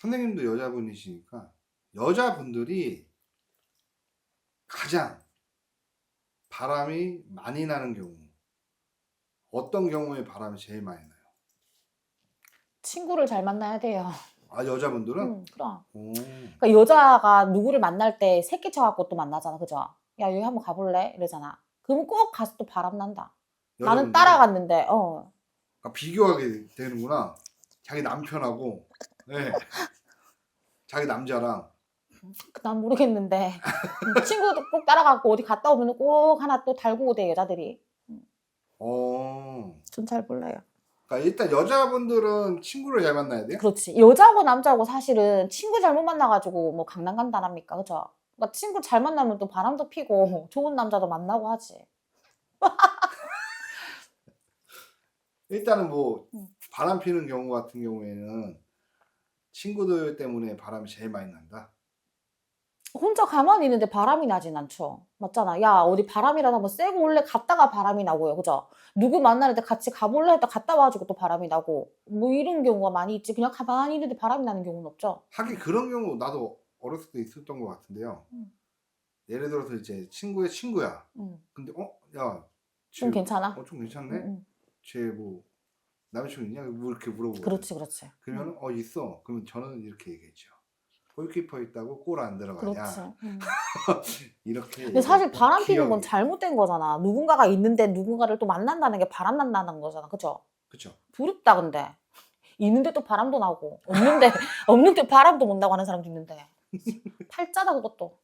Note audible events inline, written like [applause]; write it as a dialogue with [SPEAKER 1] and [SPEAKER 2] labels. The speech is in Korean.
[SPEAKER 1] 선생님도 여자분이시니까 여자분들이 가장 바람이 많이 나는 경우 어떤 경우에 바람이 제일 많이 나요?
[SPEAKER 2] 친구를 잘 만나야 돼요.
[SPEAKER 1] 아 여자분들은?
[SPEAKER 2] 음, 그럼.
[SPEAKER 1] 오.
[SPEAKER 2] 그러니까 여자가 누구를 만날 때 새끼 쳐갖고 또 만나잖아, 그죠? 야 여기 한번 가볼래? 이러잖아. 그럼 꼭 가서 또 바람 난다. 나는
[SPEAKER 1] 여자분들이
[SPEAKER 2] 따라갔는데, 어.
[SPEAKER 1] 아, 비교하게 되는구나. 자기 남편하고 네. [laughs] 자기 남자랑
[SPEAKER 2] 난 모르겠는데 친구도 꼭 따라가고 어디 갔다 오면 꼭 하나 또 달고 오대 여자들이.
[SPEAKER 1] 어.
[SPEAKER 2] 전 잘 몰라요.
[SPEAKER 1] 그러니까 일단 여자분들은 친구를 잘 만나야 돼요.
[SPEAKER 2] 그렇지. 여자고 남자고 사실은 친구 잘못 만나가지고 뭐 강남 간다랍니까, 그죠? 그러니까 친구 잘 만나면 또 바람도 피고 [laughs] 좋은 남자도 만나고 하지. [laughs]
[SPEAKER 1] 일단은 뭐
[SPEAKER 2] 음.
[SPEAKER 1] 바람 피는 경우 같은 경우에는 친구들 때문에 바람이 제일 많이 난다.
[SPEAKER 2] 혼자 가만히 있는데 바람이 나진 않죠. 맞잖아. 야, 어디 바람이라도 한번 쐬고 올래? 갔다가 바람이 나고요. 그죠? 누구 만나는데 같이 가볼래? 했다 갔다 와가지고 또 바람이 나고. 뭐 이런 경우가 많이 있지. 그냥 가만히 있는데 바람이 나는 경우는 없죠.
[SPEAKER 1] 하긴 그런 경우 나도 어렸을 때 있었던 것 같은데요.
[SPEAKER 2] 음.
[SPEAKER 1] 예를 들어서 이제 친구의 친구야.
[SPEAKER 2] 음.
[SPEAKER 1] 근데 어, 야,
[SPEAKER 2] 좀
[SPEAKER 1] 쟤-
[SPEAKER 2] 괜찮아?
[SPEAKER 1] 어, 좀 괜찮네.
[SPEAKER 2] 음, 음.
[SPEAKER 1] 쟤뭐 남자친구 있냐? 뭐 이렇게 물어보고.
[SPEAKER 2] 그렇지, 그렇지.
[SPEAKER 1] 그러면 어 있어. 그러면 저는 이렇게 얘기했죠. 골키퍼 있다고 골 안 들어가냐?
[SPEAKER 2] 그렇지. 음. [laughs]
[SPEAKER 1] 이렇게.
[SPEAKER 2] 근데 사실 바람 피는 건 잘못된 거잖아. 누군가가 있는데 누군가를 또 만난다는 게 바람 난다는 거잖아. 그죠?
[SPEAKER 1] 그쵸.
[SPEAKER 2] 부럽다, 근데. 있는데 또 바람도 나고. 없는데, [laughs] 없는데 바람도 못 나고 하는 사람도 있는데. 팔자다, 그것도.